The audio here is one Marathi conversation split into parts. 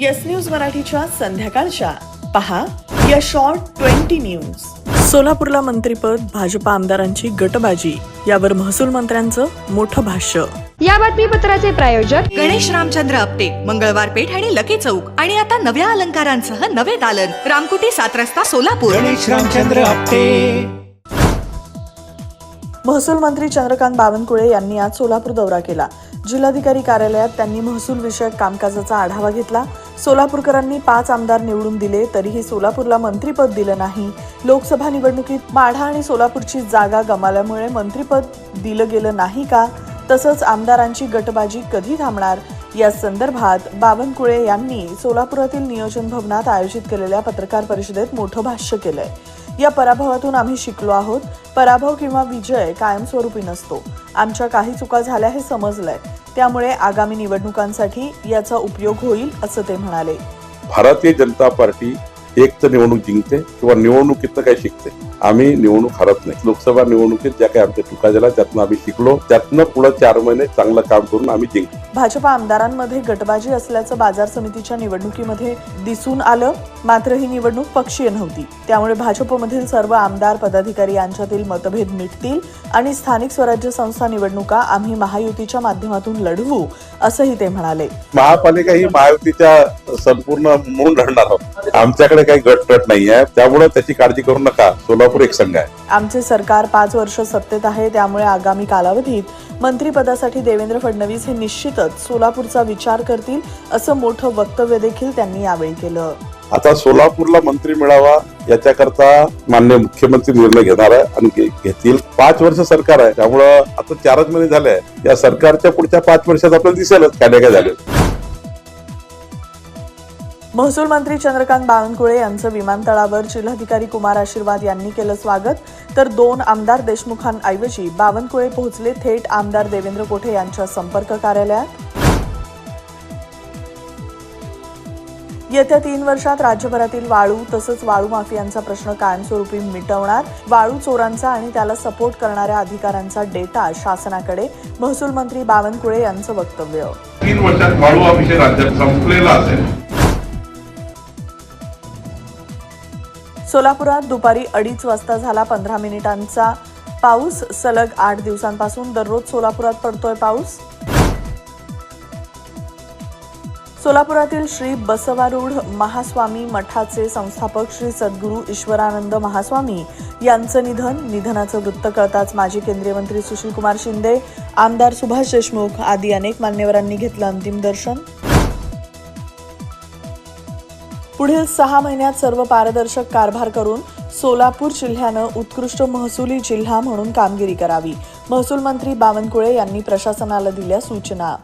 येस न्यूज मराठीच्या संध्याकाळच्या. पहा या शॉर्ट ट्वेंटी न्यूज सोलापूरला मंत्रीपद भाजपा आमदारांची गटबाजी यावर महसूल मंत्र्यांचं मोठं भाष्य. या बातमीपत्राचे प्रायोजक गणेश रामचंद्र आपटे मंगळवार पेठ आणि लकी चौक. आणि आता नव्या अलंकारांसह नवे दालन रामकुटी सात रस्ता सोलापूर. गणेश रामचंद्र आपटे. महसूल मंत्री चंद्रकांत बावनकुळे यांनी आज सोलापूर दौरा केला. जिल्हाधिकारी कार्यालयात त्यांनी महसूल विषयक कामकाजाचा आढावा घेतला. सोलापूरकरांनी पाच आमदार निवडून दिले तरीही सोलापूरला मंत्रीपद दिलं नाही. लोकसभा निवडणुकीत माढा आणि सोलापूरची जागा गमावल्यामुळे मंत्रीपद दिलं गेलं नाही का? तसंच आमदारांची गटबाजी कधी थांबणार? या संदर्भात बावनकुळे यांनी सोलापुरातील नियोजन भवनात आयोजित केलेल्या पत्रकार परिषदेत मोठं भाष्य केलंय. या पराभवातून आम्ही शिकलो आहोत पराभव किंवा विजय कायमस्वरूपी नसतो. आमच्या काही चुका झाल्या हे समजलंय. त्यामुळे आगामी निवडणुकांसाठी याचा उपयोग होईल असं ते म्हणाले. भारतीय जनता पार्टी एक तर निवडणूक जिंकते किंवा निवडणुकीतनं काही शिकते? आम्ही निवडणूक हरत नाही. लोकसभा निवडणुकीत ज्या काही आमच्या चुका झाल्या त्यातनं आम्ही शिकलो त्यातनं पुढे चार महिने चांगलं काम करून आम्ही जिंकलो. भाजपा आमदारांमध्ये गटबाजी असल्याचं बाजार समितीच्या निवडणुकीमध्ये दिसून आलं. मात्र ही निवडणूक पक्षीय नव्हती. त्यामुळे भाजपमधील सर्व आमदार पदाधिकारी यांच्यातील मतभेद मिटतील आणि स्थानिक स्वराज्य संस्था निवडणुका आम्ही महायुतीच्या माध्यमातून लढवू असंही ते म्हणाले. महापालिका ही महायुतीच्या संपूर्ण म्हणून लढणार आहोत. आमच्याकडे काही गटतट नाही आहे त्यामुळे त्याची काळजी करू नका. सोलापूर एक संघ आहे. आमचे सरकार पाच वर्ष सत्तेत आहे त्यामुळे आगामी कालावधीत मंत्रिपदासाठी देवेंद्र फडणवीस हे निश्चितच सोलापूरचा विचार करतील असं मोठं वक्तव्य देखील त्यांनी यावेळी केलं. आता सोलापूरला मंत्री मिळावा याच्याकरता मान्य मुख्यमंत्री निर्णय घेणार आहे आणि घेतील. पाच वर्ष सरकार आहे त्यामुळं आता चारच महिने झाले. या सरकारच्या पुढच्या पाच वर्षात आपल्याला दिसेलच काय नाही काय झालं. महसूल मंत्री चंद्रकांत बावनकुळे यांचं विमानतळावर जिल्हाधिकारी कुमार आशीर्वाद यांनी केलं स्वागत. तर दोन आमदार देशमुखांऐवजी बावनकुळे पोहोचले थेट आमदार देवेंद्र कोठे यांच्या संपर्क कार्यालयात. येत्या तीन वर्षात राज्यभरातील वाळू तसंच वाळू माफियांचा प्रश्न कायमस्वरूपी मिटवणार. वाळू चोरांचा आणि त्याला सपोर्ट करणाऱ्या अधिकाऱ्यांचा डेटा शासनाकडे. महसूल मंत्री बावनकुळे यांचं वक्तव्य. तीन वर्षात वाळू हा राज्यात संपलेला असेल. सोलापुरात दुपारी अडीच वाजता झाला पंधरा मिनिटांचा पाऊस. सलग आठ दिवसांपासून दररोज सोलापुरात पडतोय पाऊस. सोलापुरातील श्री बसवारूढ महास्वामी मठाचे संस्थापक श्री सद्गुरू ईश्वरानंद महास्वामी यांचं निधन निधनाचं वृत्त कळताच माजी केंद्रीय मंत्री सुशीलकुमार शिंदे आमदार सुभाष देशमुख आदी अनेक मान्यवरांनी घेतलं अंतिम दर्शन. पुढील सहा महिन्यात सर्व पारदर्शक कारभार करून सोलापूर जिल्ह्यानं उत्कृष्ट महसुली जिल्हा म्हणून कामगिरी करावी. महसूल मंत्री बावनकुळे यांनी प्रशासनाला दिल्या सूचना.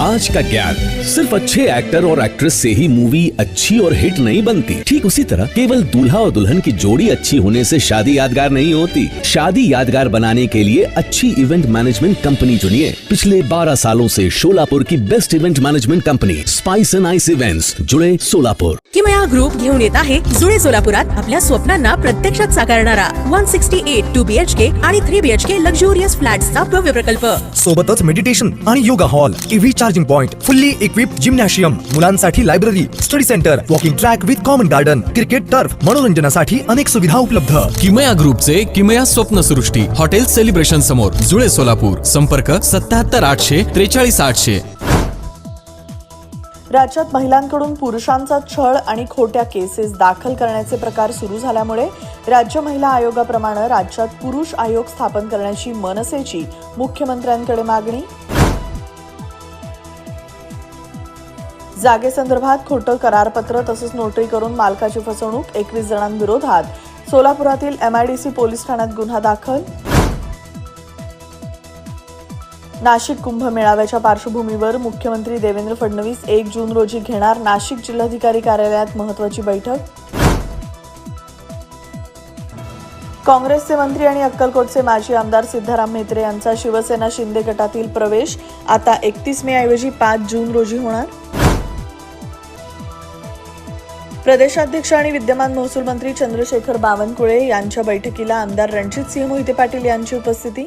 आज का ज्ञान सिर्फ़ अच्छे एक्टर और एक्ट्रेस से ही मूवी अच्छी और हिट नहीं बनती। ठीक उसी तरह केवल दूल्हा और दुल्हन की जोड़ी अच्छी होने से शादी यादगार नहीं होती। शादी यादगार बनाने के लिए अच्छी इवेंट मैनेजमेंट कंपनी चुनिए। पिछले 12 सालों से शोलापुर की best event management company Spice and Ice events जुड़े सोलापुर की किमया ग्रुप घेऊन येत आहे जुळे सोलापुरात आपल्या स्वप्नांना प्रत्यक्षात साकारणारा one sixty eight two B H K आणि three B H K luxurious फ्लॅट्सचा भव्य प्रकल्प. सोबतच मेडिटेशन आणि yoga hall EV charging point fully equip gymnasium मुलांसाठी library study centre walking track with common garden cricket turf मनोरंजनासाठी अनेक सुविधा उपलब्ध. किमया ग्रुपचे किमया स्वप्नसृष्टी हॉटेल सेलिब्रेशन समोर जुळे सोलापूर. संपर्क सत्याहत्तर आठशे त्रेचाळीस आठशे. राज्यात महिलांकडून पुरुषांचा छळ आणि खोट्या केसेस दाखल करण्याचे प्रकार सुरू झाल्यामुळे राज्य महिला आयोगाप्रमाणे राज्यात पुरुष आयोग स्थापन करण्याची मनसेची मुख्यमंत्र्यांकडे मागणी. जागेसंदर्भात खोटं करारपत्र तसंच नोटरी करून मालकाची फसवणूक एकवीस जणांविरोधात. सोलापुरातील एमआयडीसी पोलीस ठाण्यात गुन्हा दाखल. नाशिक कुंभ मेळाव्याच्या पार्श्वभूमीवर मुख्यमंत्री देवेंद्र फडणवीस एक जून रोजी घेणार नाशिक जिल्हाधिकारी कार्यालयात महत्वाची बैठक. काँग्रेसचे मंत्री आणि अक्कलकोटचे माजी आमदार सिद्धाराम म्हेत्रे यांचा शिवसेना शिंदे गटातील प्रवेश आता एकतीस मे ऐवजी पाच जून रोजी होणार. प्रदेशाध्यक्ष आणि विद्यमान महसूल मंत्री चंद्रशेखर बावनकुळे यांच्या बैठकीला आमदार रणजित सिंह मोहिते पाटील यांची उपस्थिती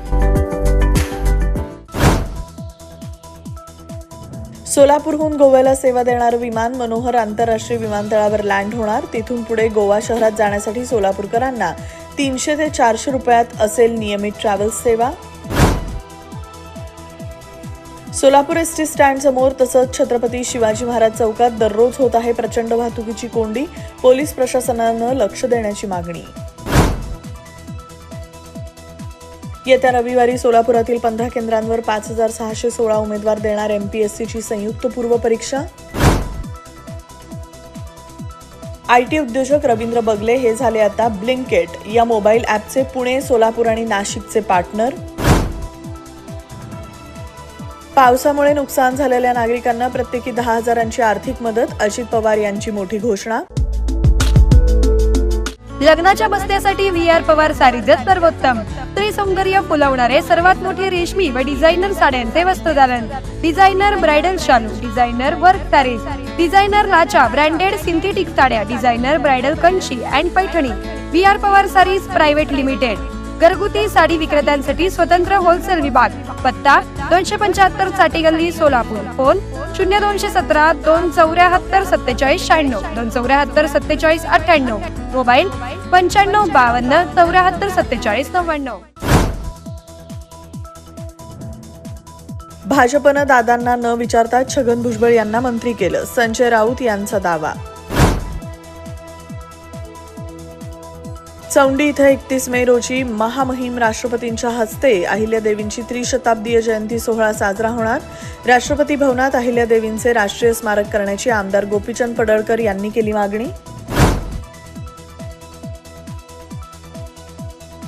सोलापूरहून गोव्याला सेवा देणारं विमान मनोहर आंतरराष्ट्रीय विमानतळावर लँड होणार. तिथून पुढे गोवा शहरात जाण्यासाठी सोलापूरकरांना तीनशे ते चारशे रुपयात असेल नियमित ट्रॅव्हल्स सेवा. सोलापूर एस टी स्टँड समोर तसंच छत्रपती शिवाजी महाराज चौकात दररोज होत आहे प्रचंड वाहतुकीची कोंडी. पोलीस प्रशासनानं लक्ष देण्याची मागणी. येत्या रविवारी सोलापुरातील पंधरा केंद्रांवर पाच हजार सहाशे सोळा उमेदवार देणार एमपीएससीची संयुक्त पूर्व परीक्षा. आयटी उद्योजक रवींद्र बगले हे झाले आता ब्लिंकेट या मोबाईल ॲपचे पुणे सोलापूर आणि नाशिकचे पार्टनर. पावसामुळे नुकसान झालेल्या नागरिकांना प्रत्येकी दहा हजारांची आर्थिक मदत अजित पवार यांची मोठी घोषणा. लग्नाच्या बस्त्यासाठी व्ही आर पवार सारी सर्वोत्तम. स्त्री सौंदर्य फुलवणारे सर्वात मोठे रेशमी व डिझायनर साड्यांचे वस्त्रदालन डिझायनर ब्रायडल शालू डिझायनर वर्क तारे डिझायनर लाचा ब्रँडेड सिंथेटिक साड्या designer bridal Kanchi and Paithani. V R Pawar sarees private limited. घरगुती साडी विक्रेत्यांसाठी स्वतंत्र होलसेल विभाग. पत्ता दोनशे पंच्याहत्तरसाठी गल्ली सोलापूर. फोन शून्य दोनशे सतरा दोन चौऱ्याहत्तर सत्तेचाळीस शहाण्णव. दोन चौऱ्याहत्तर सत्तेचाळीस अठ्ठ्याण्णव. मोबाईल पंच्याण्णव बावन्न चौऱ्याहत्तर सत्तेचाळीस नव्याण्णव. भाजपनं दादांना न विचारता छगन भुजबळ यांना मंत्री केलं. संजय राऊत यांचा दावा. चौंडी इथं एकतीस मे रोजी महामहिम राष्ट्रपतींच्या हस्ते अहिल्यादेवींची त्रिशताब्दीय जयंती सोहळा साजरा होणार. राष्ट्रपती भवनात अहिल्यादेवींचे राष्ट्रीय स्मारक करण्याची आमदार गोपीचंद पडळकर यांनी केली मागणी.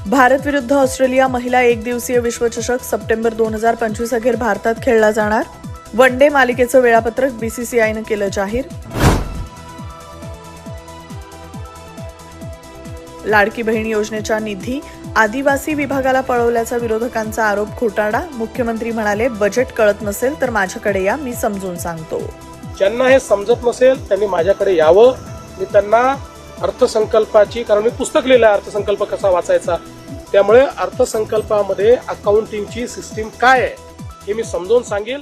भारत विरुद्ध ऑस्ट्रेलिया महिला एक दिवसीय विश्वचषक सप्टेंबर दोन हजार पंचवीस अखेर भारतात खेळला जाणार. वन डे मालिकेचं वेळापत्रक बीसीसीआयनं केलं जाहीर. लाडकी बहीण योजनेच्या निधी आदिवासी विभागाला पळवल्याचा विरोधकांचा आरोप खोटाळा मुख्यमंत्री म्हणाले बजेट कळत नसेल तर माझ्याकडे या मी समजून सांगतो. ज्यांना हे समजत नसेल त्यांनी माझ्याकडे यावं. मी त्यांना अर्थसंकल्पाची कारण मी पुस्तक लिहिलं आहे अर्थसंकल्प कसा वाचायचा? त्यामुळे अर्थसंकल्पामध्ये अकाउंटिंगची सिस्टीम काय आहे हे मी समजून सांगेल.